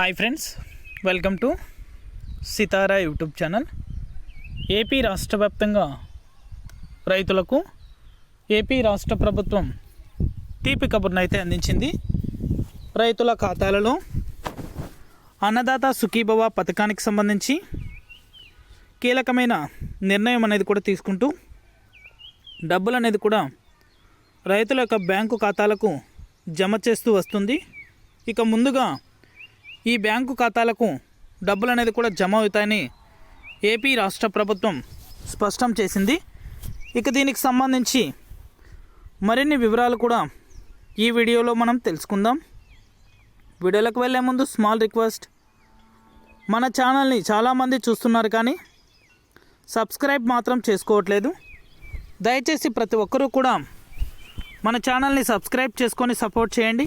Hi friends welcome to Sitara YouTube channel. AP రాష్ట్ర వ్యాప్తంగా రైతులకు ఏపీ రాష్ట్ర ప్రభుత్వం తీపి కబుర్ను అయితే అందించింది. రైతుల ఖాతాలలో అన్నదాత సుఖీభవ పథకానికి సంబంధించి కీలకమైన నిర్ణయం అనేది కూడా తీసుకుంటూ డబ్బులు అనేది కూడా రైతుల యొక్క బ్యాంకు ఖాతాలకు జమ చేస్తూ వస్తుంది. ఇక ముందుగా ఈ బ్యాంకు ఖాతాలకు డబ్బులు అనేది కూడా జమ అవుతాయని ఏపీ రాష్ట్ర ప్రభుత్వం స్పష్టం చేసింది. ఇక దీనికి సంబంధించి మరిన్ని వివరాలు కూడా ఈ వీడియోలో మనం తెలుసుకుందాం. వీడియోలకు వెళ్ళే ముందు స్మాల్ రిక్వెస్ట్ మన ఛానల్ని చాలామంది చూస్తున్నారు కానీ సబ్స్క్రైబ్ మాత్రం చేసుకోవట్లేదు. దయచేసి ప్రతి ఒక్కరూ కూడా మన ఛానల్ని సబ్స్క్రైబ్ చేసుకొని సపోర్ట్ చేయండి.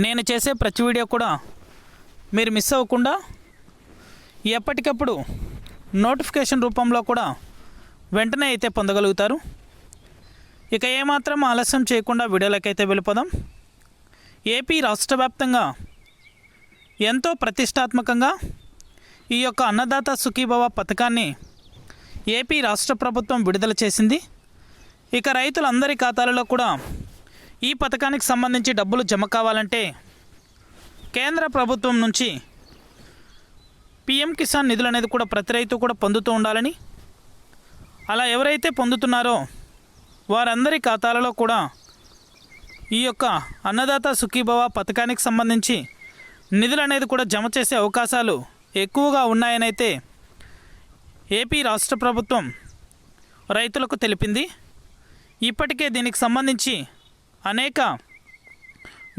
నేను చేసే ప్రతి వీడియో కూడా మీరు మిస్ అవ్వకుండా ఎప్పటికప్పుడు నోటిఫికేషన్ రూపంలో కూడా వెంటనే అయితే పొందగలుగుతారు. ఇక ఏమాత్రం ఆలస్యం చేయకుండా వీడియోలకైతే వెళ్ళిపోదాం. ఏపీ రాష్ట్ర వ్యాప్తంగా ఎంతో ప్రతిష్టాత్మకంగా ఈ యొక్క అన్నదాత సుఖీభవ పథకాన్ని ఏపీ రాష్ట్ర ప్రభుత్వం విడుదల చేసింది. ఇక రైతులందరి ఖాతాలలో కూడా ఈ పథకానికి సంబంధించి డబ్బులు జమ కావాలంటే కేంద్ర ప్రభుత్వం నుంచి పిఎం కిసాన్ నిధులు అనేది కూడా ప్రతి రైతు కూడా పొందుతూ ఉండాలని అలా ఎవరైతే పొందుతున్నారో వారందరి ఖాతాలలో కూడా ఈ యొక్క అన్నదాత సుఖీభవ పథకానికి సంబంధించి నిధులు అనేది కూడా జమ చేసే అవకాశాలు ఎక్కువగా ఉన్నాయనైతే ఏపీ రాష్ట్ర ప్రభుత్వం రైతులకు తెలిపింది. ఇప్పటికే దీనికి సంబంధించి అనేక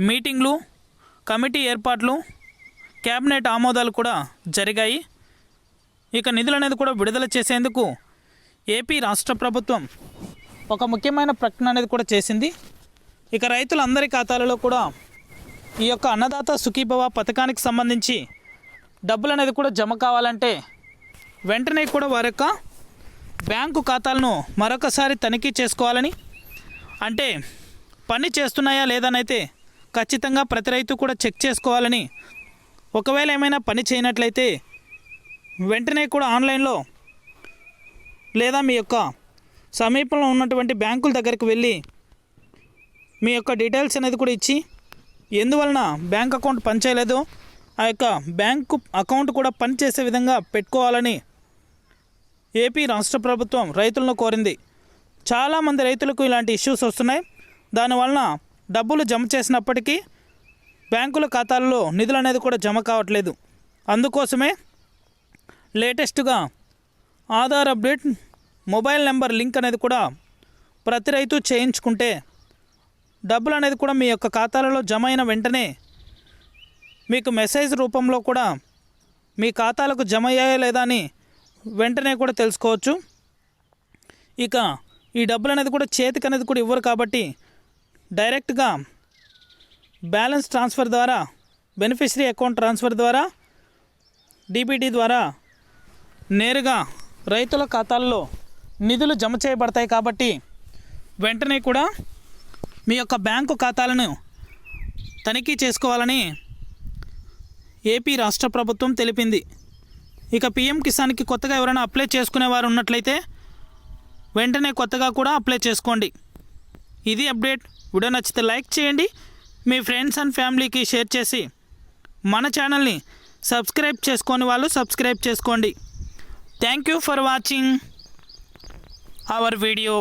మీటింగ్లు కమిటీ ఏర్పాట్లు క్యాబినెట్ ఆమోదాలు కూడా జరిగాయి. ఇక నిధులు అనేది కూడా విడుదల చేసేందుకు ఏపీ రాష్ట్ర ప్రభుత్వం ఒక ముఖ్యమైన ప్రకటన అనేది కూడా చేసింది. ఇక రైతులందరి ఖాతాలలో కూడా ఈ యొక్క అన్నదాత సుఖీభవ పథకానికి సంబంధించి డబ్బులు అనేది కూడా జమ కావాలంటే వెంటనే కూడా వారి యొక్క బ్యాంకు ఖాతాలను మరొకసారి తనిఖీ చేసుకోవాలని అంటే పని చేస్తున్నాయా లేదనైతే ఖచ్చితంగా ప్రతి రైతు కూడా చెక్ చేసుకోవాలని. ఒకవేళ ఏమైనా పని చేయనట్లయితే వెంటనే కూడా ఆన్లైన్లో లేదా మీ యొక్క సమీపంలో ఉన్నటువంటి బ్యాంకుల దగ్గరికి వెళ్ళి మీ యొక్క డీటెయిల్స్ అనేది కూడా ఇచ్చి ఎందువలన బ్యాంక్ అకౌంట్ పనిచేయలేదు ఆ యొక్క బ్యాంకు అకౌంట్ కూడా పనిచేసే విధంగా పెట్టుకోవాలని ఏపీ రాష్ట్ర ప్రభుత్వం రైతులను కోరింది. చాలామంది రైతులకు ఇలాంటి ఇష్యూస్ వస్తున్నాయి. దానివలన డబ్బులు జమ చేసినప్పటికీ బ్యాంకుల ఖాతాల్లో నిధులు అనేది కూడా జమ కావట్లేదు. అందుకోసమే లేటెస్ట్గా Aadhaar update mobile number link అనేది కూడా ప్రతి రైతు చేయించుకుంటే డబ్బులు అనేది కూడా మీ యొక్క ఖాతాలలో జమ అయిన వెంటనే మీకు మెసేజ్ రూపంలో కూడా మీ ఖాతాలకు జమ అయ్యాయా లేదా అని వెంటనే కూడా తెలుసుకోవచ్చు. ఇక ఈ డబ్బులు అనేది కూడా చేతికి అనేది కూడా ఇవ్వరు కాబట్టి డైరెక్ట్గా బ్యాలెన్స్ ట్రాన్స్ఫర్ ద్వారా బెనిఫిషరీ అకౌంట్ ట్రాన్స్ఫర్ ద్వారా డీబీటీ ద్వారా నేరుగా రైతుల ఖాతాల్లో నిధులు జమ చేయబడతాయి కాబట్టి వెంటనే కూడా మీ యొక్క బ్యాంకు ఖాతాలను తనిఖీ చేసుకోవాలని ఏపీ రాష్ట్ర ప్రభుత్వం తెలిపింది. ఇక పిఎం కిసాన్కి కొత్తగా ఎవరైనా అప్లై చేసుకునే వారు ఉన్నట్లయితే వెంటనే కొత్తగా కూడా అప్లై చేసుకోండి. ఇది అప్డేట్. వీడియో నచ్చితే లైక్ చేయండి. మీ ఫ్రెండ్స్ అండ్ ఫ్యామిలీకి షేర్ చేసి మన ఛానల్ని సబ్స్క్రైబ్ చేసుకొని వాళ్ళు సబ్స్క్రైబ్ చేసుకోండి. Thank you for watching our video